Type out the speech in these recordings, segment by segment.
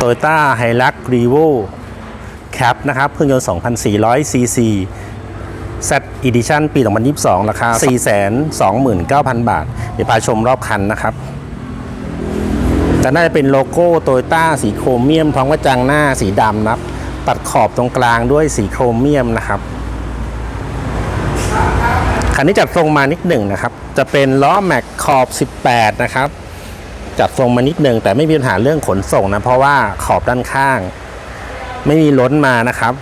Toyota Hilux Revo Cap นะครับเครื่องยนต์ 2,400 cc Z Edition ปี 2022 ราคา 429,000 บาท เดี๋ยวพาชมรอบคันนะครับจะน่าจะเป็นโลโก้โตโยต้าสีโครเมียมพร้อมกระจังหน้าสีดำนะครับ ตัดขอบตรงกลางด้วยสีโครเมียมนะครับ คันนี้จัดทรงมานิดหนึ่งนะครับ จะเป็นล้อแม็กขอบ 18 นะครับ จัดทรงมานิดหนึ่งแต่ไม่มีปัญหาเรื่องขนส่งนะ เพราะว่าขอบด้านข้าง ไม่มีล้นมานะครับ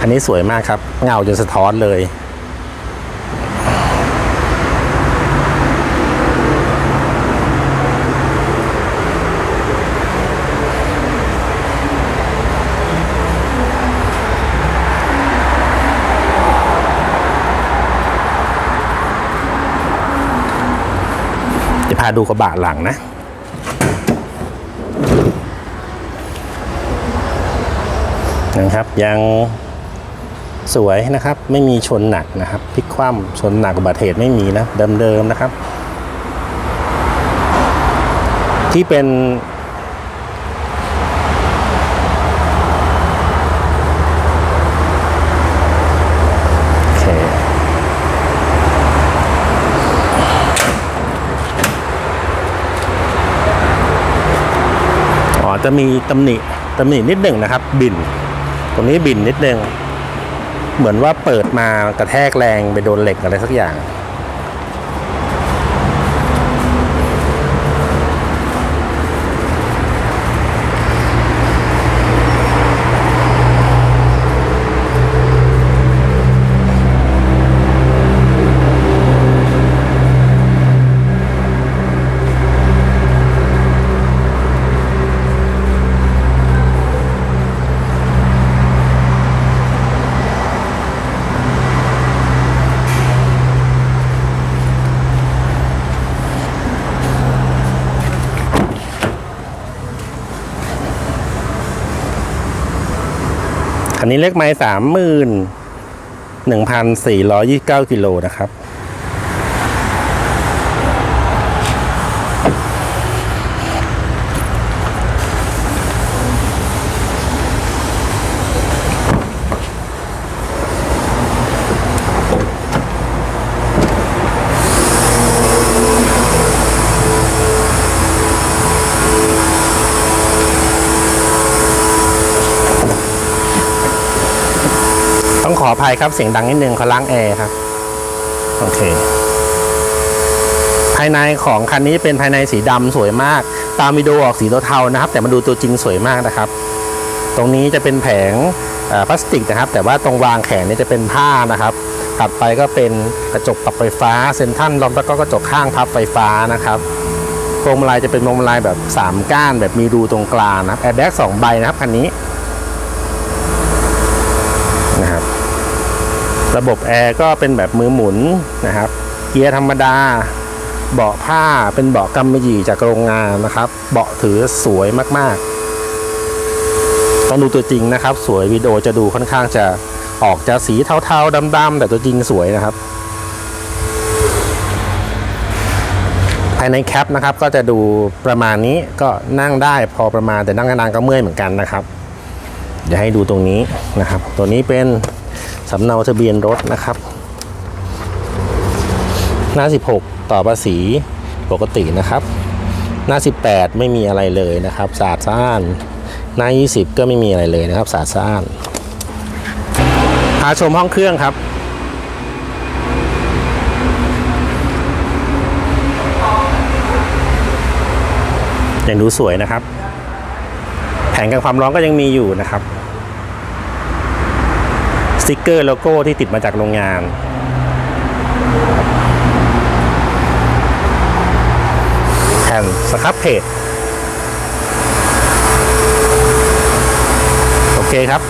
คันนี้สวยมากครับ เงาจนสะท้อนเลย จะพาดูกระบะหลังนะ นะครับยังสวยนะครับไม่มีชนหนักนะครับพลิกคว่ำชนหนักอุบัติเหตุไม่มีนะเดิมๆนะครับ ที่เป็น โอเค อ๋อ จะมีตำหนิตำหนินิดหนึ่งนะครับ บินตรงนี้บินนิดหนึ่งเหมือนว่าเปิดมากระแทกแรงไปโดนเหล็กอะไรสักอย่าง คันนี้เลขไม้สามหมื่นหนึ่งพันสี่ร้อยยี่สิบเก้ากิโลนะครับ ขออภัยครับเสียงดังนิดนึงเขาล้างแอร์ครับ โอเค ภายในของคันนี้เป็นภายในสีดำสวยมาก ตามวิดีโอออกสีเทาๆนะครับ แต่มาดูตัวจริงสวยมากนะครับ ตรงนี้จะเป็นแผงพลาสติกนะครับ แต่ว่าตรงวางแขนนี่จะเป็นผ้านะครับ ถัดไปก็เป็นกระจกปรับไฟฟ้าเซนทัลลอมแล้วก็กระจกข้างพับไฟฟ้านะครับพวงมาลัยจะเป็นพวงมาลัยแบบ 3 ก้านแบบมีรูตรงกลางนะครับแอร์แบ็กสองใบนะครับคันนี้นะครับ ระบบแอร์ก็เป็นแบบมือหมุนนะครับ เกียร์ธรรมดา เบาะผ้าเป็นเบาะกำมะหยี่จากโรงงานนะครับ เบาะถือสวยมากๆ ต้องดูตัวจริงนะครับ สวยวิดีโอจะดูค่อนข้างจะออกจะสีเทาๆดำๆแต่ตัวจริงสวยนะครับ ภายในแคปนะครับก็จะดูประมาณนี้ก็นั่งได้พอประมาณแต่นั่งนานๆก็เมื่อยเหมือนกันนะครับเดี๋ยวให้ดูตรงนี้นะครับ ตัวนี้เป็น สำเนาทะเบียนรถนะครับ หน้า 16 ต่อภาษีปกตินะครับ หน้า 18 ไม่มีอะไรเลยนะครับสะอาดสะอ้าน หน้า 20 ก็ไม่มีอะไรเลยนะครับสะอาดสะอ้านพาชมห้องเครื่องครับยังดูสวยนะครับ แผงกันความร้อนก็ยังมีอยู่นะครับ สติกเกอร์โลโก้ที่ติดมาจากโรงงาน แผ่นสครับเพจโอเคครับ